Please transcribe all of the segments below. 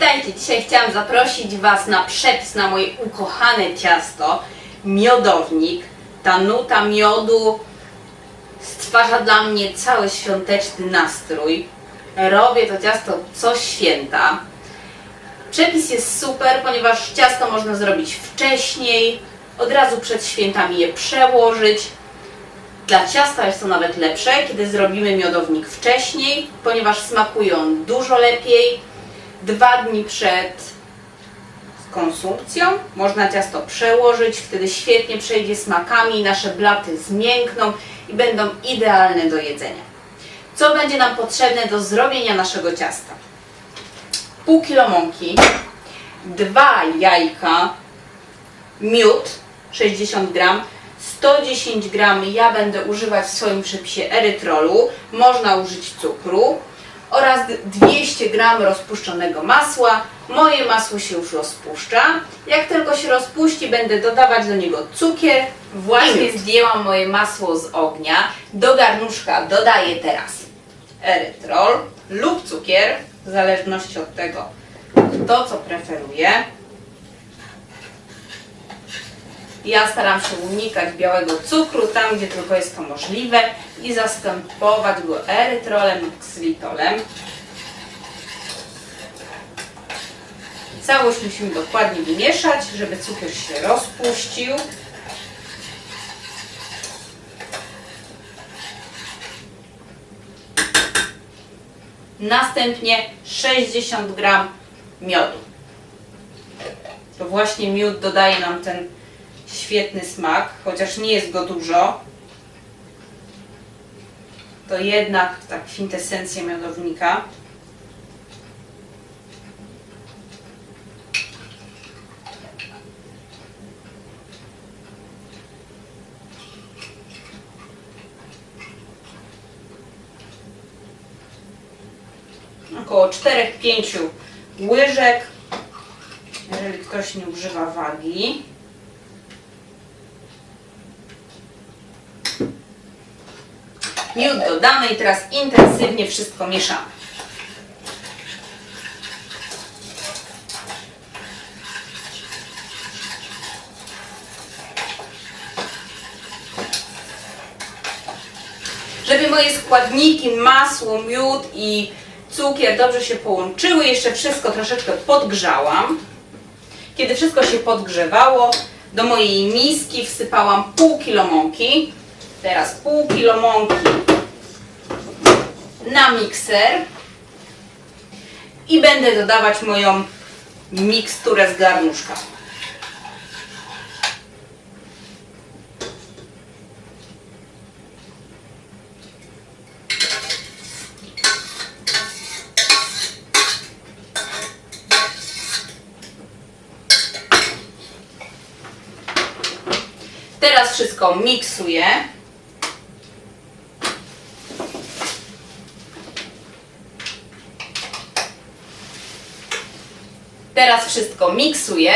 Witajcie! Dzisiaj chciałam zaprosić Was na przepis na moje ukochane ciasto, miodownik. Ta nuta miodu stwarza dla mnie cały świąteczny nastrój. Robię to ciasto co święta. Przepis jest super, ponieważ ciasto można zrobić wcześniej, od razu przed świętami je przełożyć. Dla ciasta jest to nawet lepsze, kiedy zrobimy miodownik wcześniej, ponieważ smakują dużo lepiej. Dwa dni przed konsumpcją można ciasto przełożyć, wtedy świetnie przejdzie smakami, nasze blaty zmiękną i będą idealne do jedzenia. Co będzie nam potrzebne do zrobienia naszego ciasta? Pół kilo mąki, dwa jajka, miód 60 gram, 110 gram ja będę używać w swoim przepisie erytrolu, można użyć cukru oraz 200 gram rozpuszczonego masła. Moje masło się już rozpuszcza. Jak tylko się rozpuści, będę dodawać do niego cukier. Właśnie zdjęłam moje masło z ognia. Do garnuszka dodaję teraz erytrol lub cukier, w zależności od tego, kto co preferuje. Ja staram się unikać białego cukru tam, gdzie tylko jest to możliwe i zastępować go erytrolem lub ksylitolem. Całość musimy dokładnie wymieszać, żeby cukier się rozpuścił. Następnie 60 gram miodu. To właśnie miód dodaje nam ten świetny smak, chociaż nie jest go dużo. To jednak ta kwintesencja miodownika. Około 4-5 łyżek, jeżeli ktoś nie używa wagi. Miód dodamy i teraz intensywnie wszystko mieszamy. Żeby moje składniki, masło, miód i cukier dobrze się połączyły, jeszcze wszystko troszeczkę podgrzałam. Kiedy wszystko się podgrzewało, do mojej miski wsypałam pół kilo mąki. Teraz pół kilo mąki na mikser i będę dodawać moją miksturę z garnuszka. Teraz wszystko miksuję. Teraz wszystko miksuję.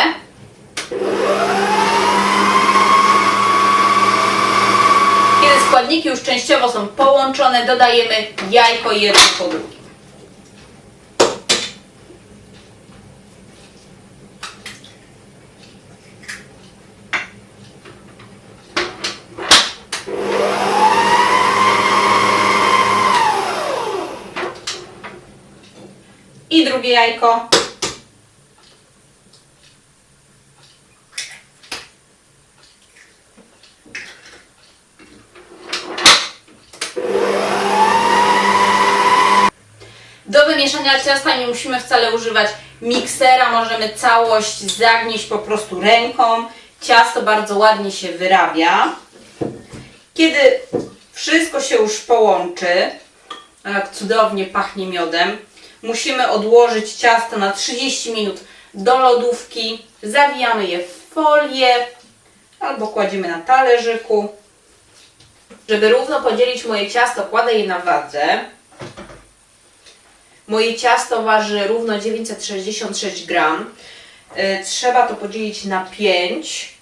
Kiedy składniki już częściowo są połączone, dodajemy jajko jedno po drugim. I drugie jajko. Do ciasta nie musimy wcale używać miksera, możemy całość zagnieść po prostu ręką. Ciasto bardzo ładnie się wyrabia. Kiedy wszystko się już połączy, jak cudownie pachnie miodem, musimy odłożyć ciasto na 30 minut do lodówki. Zawijamy je w folię albo kładziemy na talerzyku. Żeby równo podzielić moje ciasto, kładę je na wadze. Moje ciasto waży równo 966 gram. E, trzeba to podzielić na 5.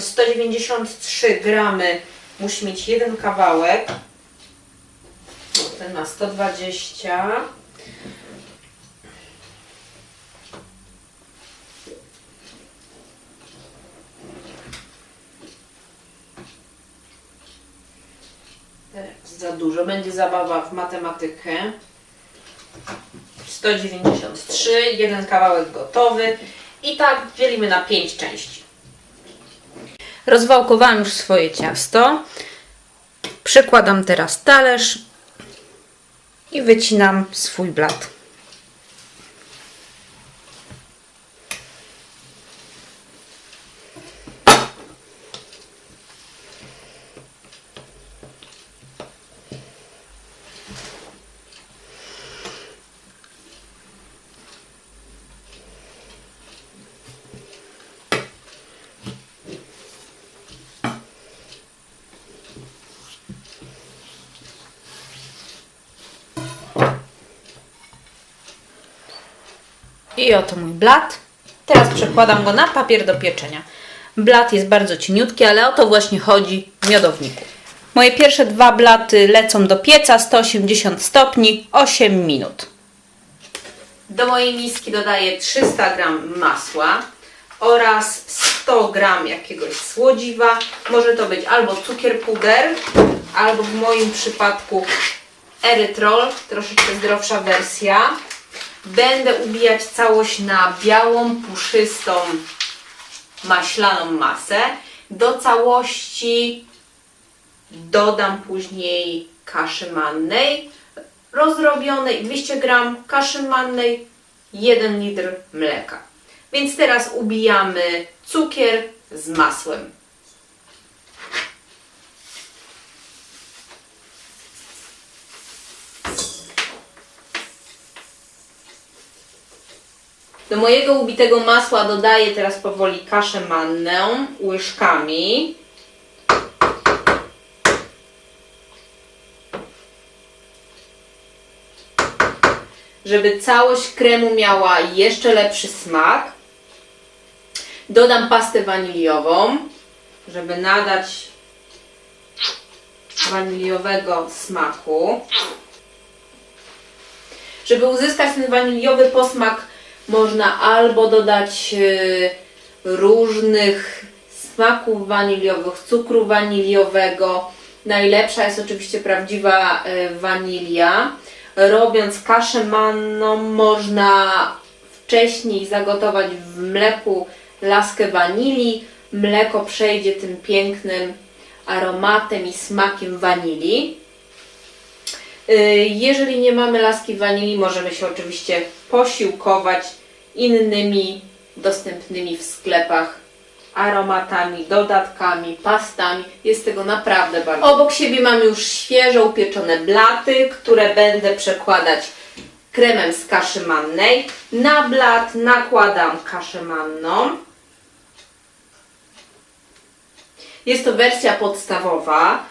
193 mm, gramy musi mieć jeden kawałek. Ten ma 120. Tak, za dużo. Będzie zabawa w matematykę. 193, jeden kawałek gotowy. I tak dzielimy na 5 części. Rozwałkowałam już swoje ciasto. Przykładam teraz talerz i wycinam swój blat. I oto mój blat. Teraz przekładam go na papier do pieczenia. Blat jest bardzo cieniutki, ale o to właśnie chodzi w miodowniku. Moje pierwsze dwa blaty lecą do pieca 180 stopni 8 minut. Do mojej miski dodaję 300 g masła oraz 100 g jakiegoś słodziwa. Może to być albo cukier puder, albo w moim przypadku erytrol, troszeczkę zdrowsza wersja. Będę ubijać całość na białą, puszystą, maślaną masę. Do całości dodam później kaszy mannej rozrobionej, 200 g kaszy mannej, 1 litr mleka. Więc teraz ubijamy cukier z masłem. Do mojego ubitego masła dodaję teraz powoli kaszę mannę łyżkami. Żeby całość kremu miała jeszcze lepszy smak, dodam pastę waniliową, żeby nadać waniliowego smaku. Żeby uzyskać ten waniliowy posmak, można albo dodać e, różnych smaków waniliowych, cukru waniliowego. Najlepsza jest oczywiście prawdziwa e, wanilia. Robiąc kaszę manną można wcześniej zagotować w mleku laskę wanilii. Mleko przejdzie tym pięknym aromatem i smakiem wanilii. Y, Jeżeli nie mamy laski wanilii, możemy się oczywiście posiłkować innymi dostępnymi w sklepach aromatami, dodatkami, pastami. Jest tego naprawdę bardzo. Obok siebie mam już świeżo upieczone blaty, które będę przekładać kremem z kaszy mannej. Na blat nakładam kaszę manną. Jest to wersja podstawowa.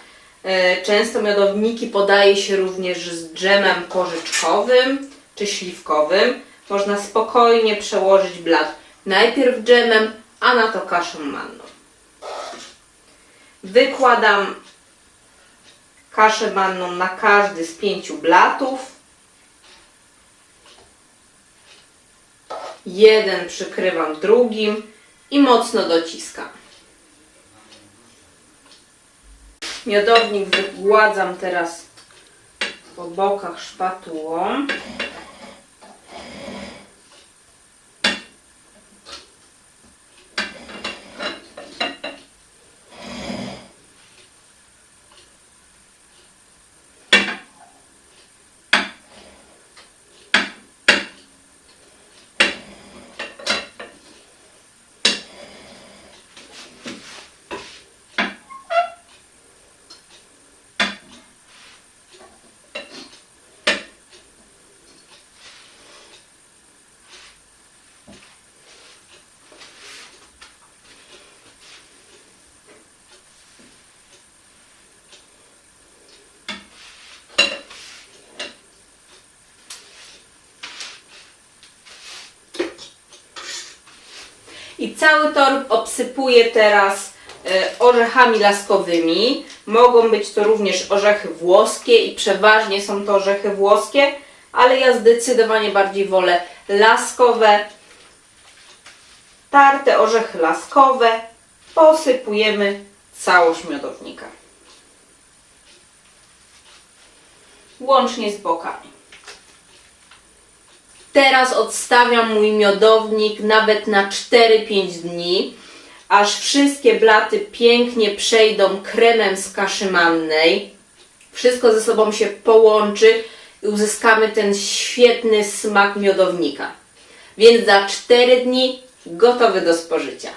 E, Często miodowniki podaje się również z dżemem porzeczkowym czy śliwkowym. Można spokojnie przełożyć blat najpierw dżemem, a na to kaszę manną. Wykładam kaszę manną na każdy z pięciu blatów. Jeden przykrywam drugim i mocno dociskam. Miodownik wygładzam teraz po bokach szpatułą. I cały torb obsypuję teraz e, orzechami laskowymi. Mogą być to również orzechy włoskie i przeważnie są to orzechy włoskie, ale ja zdecydowanie bardziej wolę laskowe. Tarte orzechy laskowe posypujemy całość miodownika. łącznie z bokami. Teraz odstawiam mój miodownik nawet na 4-5 dni, aż wszystkie blaty pięknie przejdą kremem z kaszy mannej. Wszystko ze sobą się połączy i uzyskamy ten świetny smak miodownika. Więc za 4 dni gotowy do spożycia.